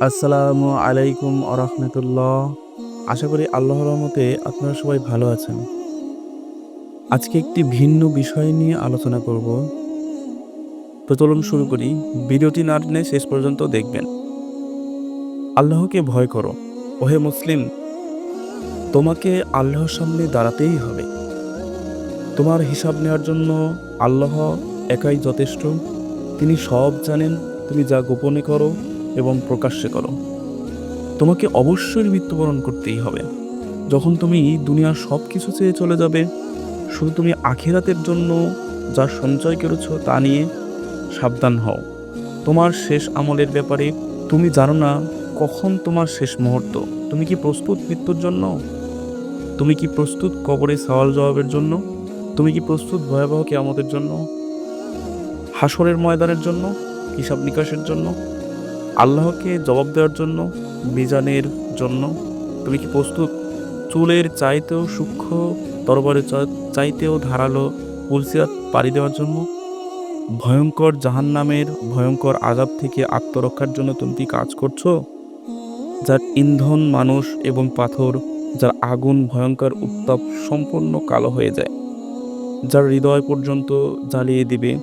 আসসালামু আলাইকুম আরহামতুল্লাহ আশা করি আল্লাহর রহমতে আপনারা সবাই ভালো আছেন। আজকে একটি ভিন্ন বিষয় নিয়ে আলোচনা করব। তো চলুন শুরু করি। ভিডিওটি না শেষ পর্যন্ত দেখবেন। আল্লাহকে ভয় করো, ওহে মুসলিম। তোমাকে আল্লাহর সামনে দাঁড়াতেই হবে। তোমার হিসাব নেওয়ার জন্য আল্লাহ একাই যথেষ্ট। তিনি সব জানেন, তুমি যা গোপনে করো এবং প্রকাশ্যে করো। তোমাকে অবশ্যই মৃত্যুবরণ করতেই হবে। যখন তুমি দুনিয়ার সব কিছু চেয়ে চলে যাবে, শুধু তুমি আখিরাতের জন্য যা সঞ্চয় করেছ তা নিয়ে সাবধান হও। তোমার শেষ আমলের ব্যাপারে তুমি জানো না কখন তোমার শেষ মুহূর্ত। তুমি কি প্রস্তুত মৃত্যুর জন্য? তুমি কি প্রস্তুত কবরে সওয়াল জবাবের জন্য? তুমি কি প্রস্তুত ভয়াবহ কেয়ামতের জন্য? হাসরের ময়দানের জন্য? হিসাব নিকাশের জন্য? আল্লাহকে জবাব দেওয়ার জন্য, মিজানের জন্য। তুমি কি প্রস্তুত? চুলের চাইতেও সূক্ষ্ম, তরবারের চা- চাইতেও ধারালো পুলসিরাত পাড়ি দেওয়ার জন্য। ভয়ঙ্কর জাহান্নামের ভয়ঙ্কর আজাব থেকে আত্মরক্ষার জন্য তুমি কি কাজ করছ? যার ইন্ধন মানুষ এবং পাথর, যার আগুন ভয়ঙ্কর উত্তাপ সম্পূর্ণ কালো হয়ে যায়, যার হৃদয় পর্যন্ত জ্বালিয়ে দিবে,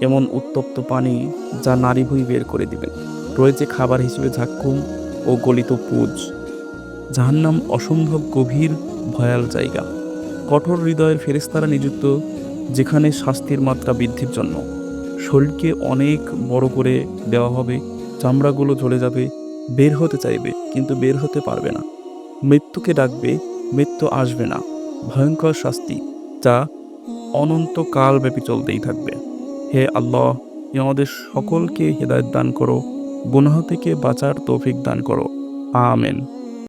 এমন উত্তপ্ত পানি যা নারী ভুই বের করে দিবে। রয়েছে খাবার হিসেবে ঝাক্কুম ও গলিত পুজ। জাহান্নাম অসম্ভব গভীর, ভয়াল জায়গা। কঠোর হৃদয়ের ফেরেস্তারা নিযুক্ত, যেখানে শাস্তির মাত্রা বৃদ্ধির জন্য। শরীরকে অনেক বড় করে দেওয়া হবে, চামড়াগুলো ঝরে যাবে, বের হতে চাইবে, কিন্তু বের হতে পারবে না। মৃত্যুকে ডাকবে, মৃত্যু আসবে না। ভয়ঙ্কর শাস্তি, যা অনন্তকাল ব্যাপী চলতেই থাকবে। হে আল্লাহ আমাদের সকলকে হেদায়ত দান করো গুনাহ থেকে বাঁচার তৌফিক দান করো। আমেন।